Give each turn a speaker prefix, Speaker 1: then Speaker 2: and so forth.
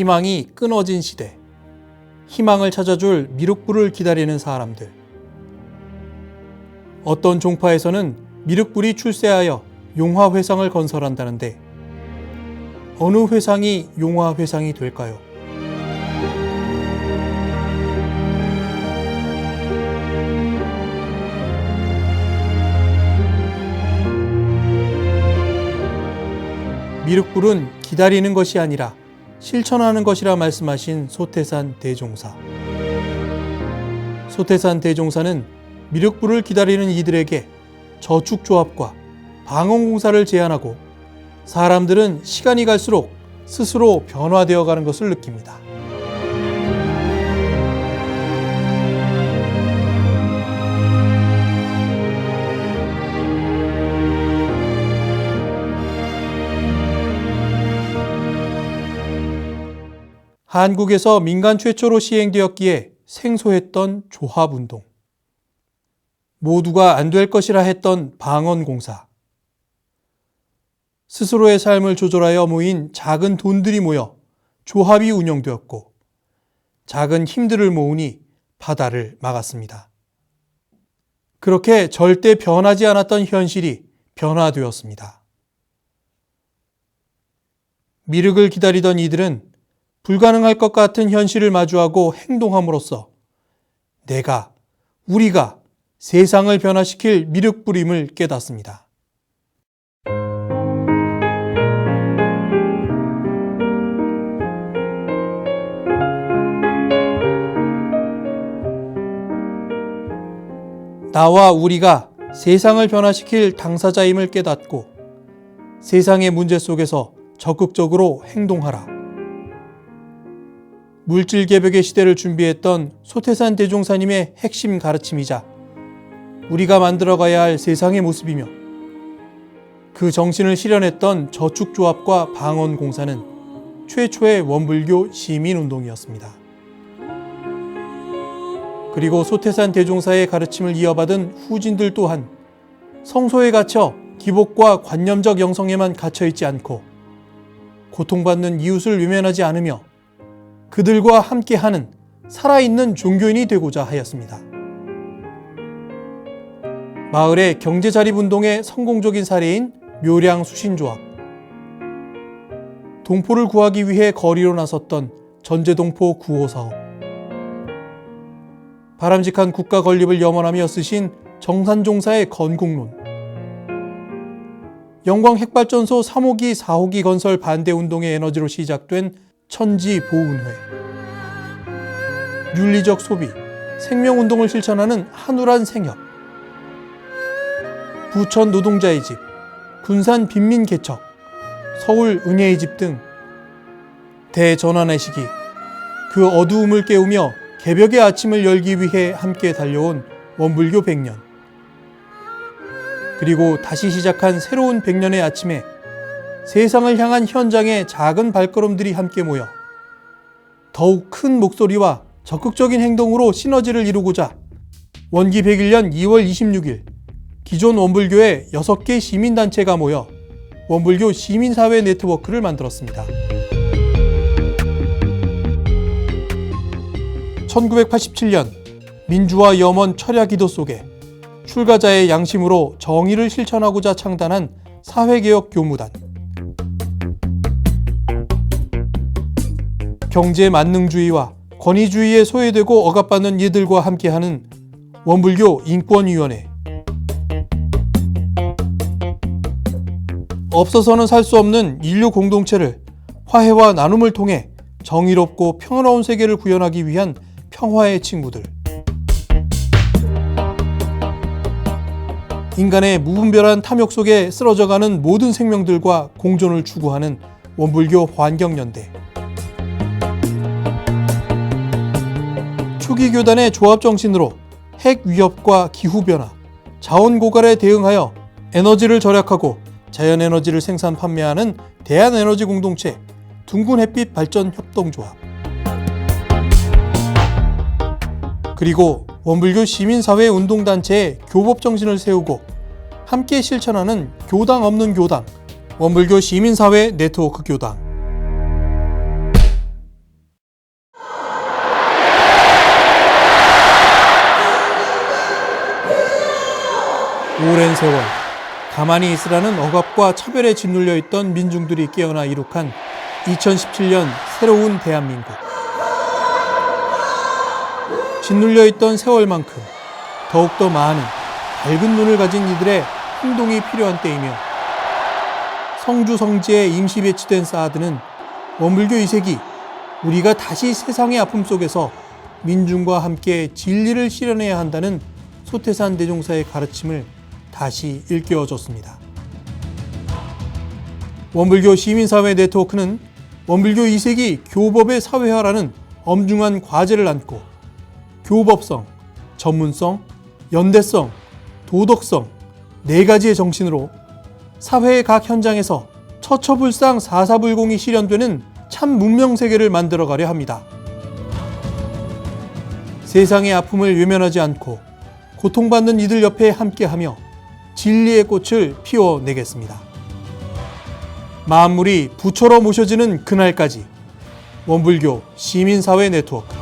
Speaker 1: 희망이 끊어진 시대. 희망을 찾아줄 미륵불을 기다리는 사람들. 어떤 종파에서는 미륵불이 출세하여 용화 회상을 건설한다는데 어느 회상이 용화 회상이 될까요? 미륵불은 기다리는 것이 아니라 실천하는 것이라 말씀하신 소태산 대종사. 소태산 대종사는 미륵불을 기다리는 이들에게 저축조합과 방언공사를 제안하고 사람들은 시간이 갈수록 스스로 변화되어 가는 것을 느낍니다. 한국에서 민간 최초로 시행되었기에 생소했던 조합운동. 모두가 안 될 것이라 했던 방언공사. 스스로의 삶을 조절하여 모인 작은 돈들이 모여 조합이 운영되었고 작은 힘들을 모으니 바다를 막았습니다. 그렇게 절대 변하지 않았던 현실이 변화되었습니다. 미륵을 기다리던 이들은 불가능할 것 같은 현실을 마주하고 행동함으로써 내가, 우리가 세상을 변화시킬 미륵불임을 깨닫습니다. 나와 우리가 세상을 변화시킬 당사자임을 깨닫고 세상의 문제 속에서 적극적으로 행동하라. 물질 개벽의 시대를 준비했던 소태산 대종사님의 핵심 가르침이자 우리가 만들어가야 할 세상의 모습이며 그 정신을 실현했던 저축조합과 방언공사는 최초의 원불교 시민운동이었습니다. 그리고 소태산 대종사의 가르침을 이어받은 후진들 또한 성소에 갇혀 기복과 관념적 영성에만 갇혀 있지 않고 고통받는 이웃을 외면하지 않으며 그들과 함께하는 살아있는 종교인이 되고자 하였습니다. 마을의 경제 자립 운동의 성공적인 사례인 묘량 수신조합. 동포를 구하기 위해 거리로 나섰던 전제동포 구호 사업. 바람직한 국가 건립을 염원하며 쓰신 정산종사의 건국론. 영광 핵발전소 3호기, 4호기 건설 반대 운동의 에너지로 시작된 천지 보훈회. 윤리적 소비, 생명운동을 실천하는 한우란 생협. 부천 노동자의 집, 군산 빈민 개척, 서울 은혜의 집 등 대전환의 시기, 그 어두움을 깨우며 개벽의 아침을 열기 위해 함께 달려온 원불교 100년. 그리고 다시 시작한 새로운 100년의 아침에 세상을 향한 현장의 작은 발걸음들이 함께 모여 더욱 큰 목소리와 적극적인 행동으로 시너지를 이루고자 원기 101년 2월 26일 기존 원불교의 6개 시민단체가 모여 원불교 시민사회 네트워크를 만들었습니다. 1987년 민주화 염원 철야 기도 속에 출가자의 양심으로 정의를 실천하고자 창단한 사회개혁 교무단. 경제 만능주의와 권위주의에 소외되고 억압받는 이들과 함께하는 원불교 인권위원회. 없어서는 살 수 없는 인류 공동체를 화해와 나눔을 통해 정의롭고 평화로운 세계를 구현하기 위한 평화의 친구들. 인간의 무분별한 탐욕 속에 쓰러져가는 모든 생명들과 공존을 추구하는 원불교 환경연대. 초기 교단의 조합 정신으로 핵 위협과 기후 변화, 자원 고갈에 대응하여 에너지를 절약하고 자연 에너지를 생산 판매하는 대한 에너지 공동체 둥근 햇빛 발전 협동조합. 그리고 원불교 시민사회 운동단체의 교법 정신을 세우고 함께 실천하는 교당 없는 교당, 원불교 시민사회 네트워크 교당. 오랜 세월 가만히 있으라는 억압과 차별에 짓눌려 있던 민중들이 깨어나 이룩한 2017년 새로운 대한민국. 짓눌려 있던 세월만큼 더욱더 많은 밝은 눈을 가진 이들의 행동이 필요한 때이며 성주 성지에 임시 배치된 사드는 원불교 2세기 우리가 다시 세상의 아픔 속에서 민중과 함께 진리를 실현해야 한다는 소태산 대종사의 가르침을 다시 일깨워줬습니다. 원불교 시민사회 네트워크는 원불교 2세기 교법의 사회화라는 엄중한 과제를 안고 교법성, 전문성, 연대성, 도덕성 네 가지의 정신으로 사회의 각 현장에서 처처불상 사사불공이 실현되는 참 문명 세계를 만들어 가려 합니다. 세상의 아픔을 외면하지 않고 고통받는 이들 옆에 함께하며 진리의 꽃을 피워내겠습니다. 만물이 부처로 모셔지는 그날까지 원불교 시민사회 네트워크